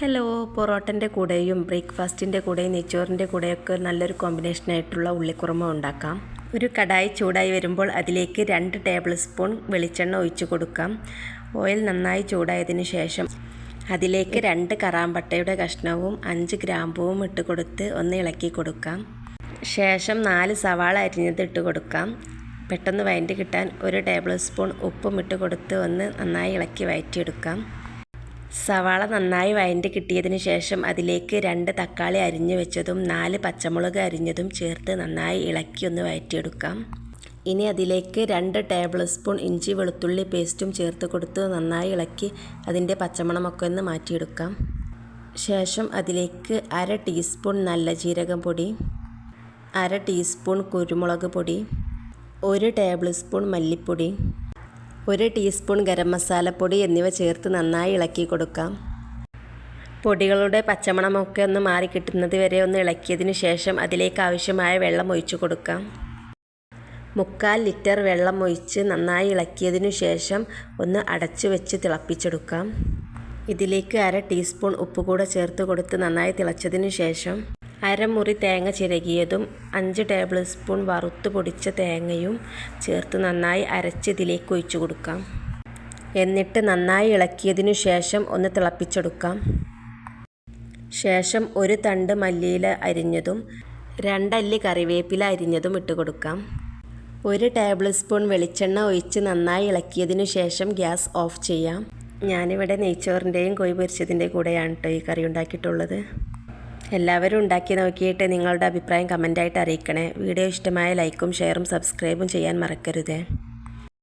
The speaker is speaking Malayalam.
ഹലോ പൊറോട്ടന്റെ കൂടെയും ബ്രേക്ക്ഫാസ്റ്റിന്റെ കൂടെയും നെയ്ച്ചോറിന്റെ കൂടെയൊക്കെ നല്ലൊരു കോമ്പിനേഷനായിട്ടുള്ള ഉള്ളിക്കുറുമ ഉണ്ടാക്കാം. ഒരു കടായി ചൂടായി വരുമ്പോൾ അതിലേക്ക് രണ്ട് ടേബിൾ സ്പൂൺ വെളിച്ചെണ്ണ ഒഴിച്ചു കൊടുക്കാം. ഓയിൽ നന്നായി ചൂടായതിനു ശേഷം അതിലേക്ക് രണ്ട് കറാമ്പട്ടയുടെ കഷ്ണവും അഞ്ച് ഗ്രാമ്പുവും ഇട്ട് കൊടുത്ത് ഒന്ന് ഇളക്കി കൊടുക്കാം. ശേഷം നാല് സവാള അരിഞ്ഞത് ഇട്ട് കൊടുക്കാം. പെട്ടെന്ന് വയറ്റി കിട്ടാൻ ഒരു ടേബിൾ സ്പൂൺ ഉപ്പും ഇട്ട് കൊടുത്ത് ഒന്ന് നന്നായി ഇളക്കി വഴറ്റിയെടുക്കാം സവാള നന്നായി വഴറ്റി കിട്ടിയതിന് ശേഷം അതിലേക്ക് രണ്ട് തക്കാളി അരിഞ്ഞു വെച്ചതും നാല് പച്ചമുളക് അരിഞ്ഞതും ചേർത്ത് നന്നായി ഇളക്കി ഒന്ന് വഴറ്റിയെടുക്കാം ഇനി അതിലേക്ക് രണ്ട് ടേബിൾ സ്പൂൺ ഇഞ്ചി വെളുത്തുള്ളി പേസ്റ്റും ചേർത്ത് കൊടുത്ത് നന്നായി ഇളക്കി അതിന്റെ പച്ചമണമൊക്കെ ഒന്ന് മാറ്റിയെടുക്കാം. ശേഷം അതിലേക്ക് അര ടീസ്പൂൺ നല്ല ജീരകം പൊടി അര ടീസ്പൂൺ കുരുമുളക് പൊടി ഒരു ടേബിൾ സ്പൂൺ മല്ലിപ്പൊടി ഒരു ടീസ്പൂൺ ഗരം മസാലപ്പൊടി എന്നിവ ചേർത്ത് നന്നായി ഇളക്കി കൊടുക്കാം. പൊടികളുടെ പച്ചമണമൊക്കെ ഒന്ന് മാറി കിട്ടുന്നത് വരെ ഒന്ന് ഇളക്കിയതിന് ശേഷം അതിലേക്ക് ആവശ്യമായ വെള്ളം ഒഴിച്ചു കൊടുക്കാം. മുക്കാൽ ലിറ്റർ വെള്ളം ഒഴിച്ച് നന്നായി ഇളക്കിയതിനു ശേഷം ഒന്ന് അടച്ചു വെച്ച് തിളപ്പിച്ചെടുക്കാം. ഇതിലേക്ക് അര ടീസ്പൂൺ ഉപ്പ് കൂടെ ചേർത്ത് കൊടുത്ത് നന്നായി തിളച്ചതിന് ശേഷം അരമുറി തേങ്ങ ചിരകിയതും അഞ്ച് ടേബിൾ സ്പൂൺ വറുത്ത് പൊടിച്ച തേങ്ങയും ചേർത്ത് നന്നായി അരച്ച് ഇതിലേക്ക് ഒഴിച്ചു കൊടുക്കാം. എന്നിട്ട് നന്നായി ഇളക്കിയതിനു ശേഷം ഒന്ന് തിളപ്പിച്ചെടുക്കാം. ശേഷം ഒരു തണ്ട് മല്ലിയില അരിഞ്ഞതും രണ്ടല്ലി കറിവേപ്പില അരിഞ്ഞതും ഇട്ട് കൊടുക്കാം. ഒരു ടേബിൾ സ്പൂൺ വെളിച്ചെണ്ണ ഒഴിച്ച് നന്നായി ഇളക്കിയതിനു ശേഷം ഗ്യാസ് ഓഫ് ചെയ്യാം. ഞാനിവിടെ നെയ്ച്ചോറിന്റെയും കോഴി കൂടെയാണ് കേട്ടോ ഈ കറി ഉണ്ടാക്കിയിട്ടുള്ളത്. എല്ലാവരും ഉണ്ടാക്കി നോക്കിയിട്ട് നിങ്ങളുടെ അഭിപ്രായം കമന്റായിട്ട് അറിയിക്കണേ. വീഡിയോ ഇഷ്ടമായ ലൈക്കും ഷെയറും സബ്സ്ക്രൈബും ചെയ്യാൻ മറക്കരുതേ.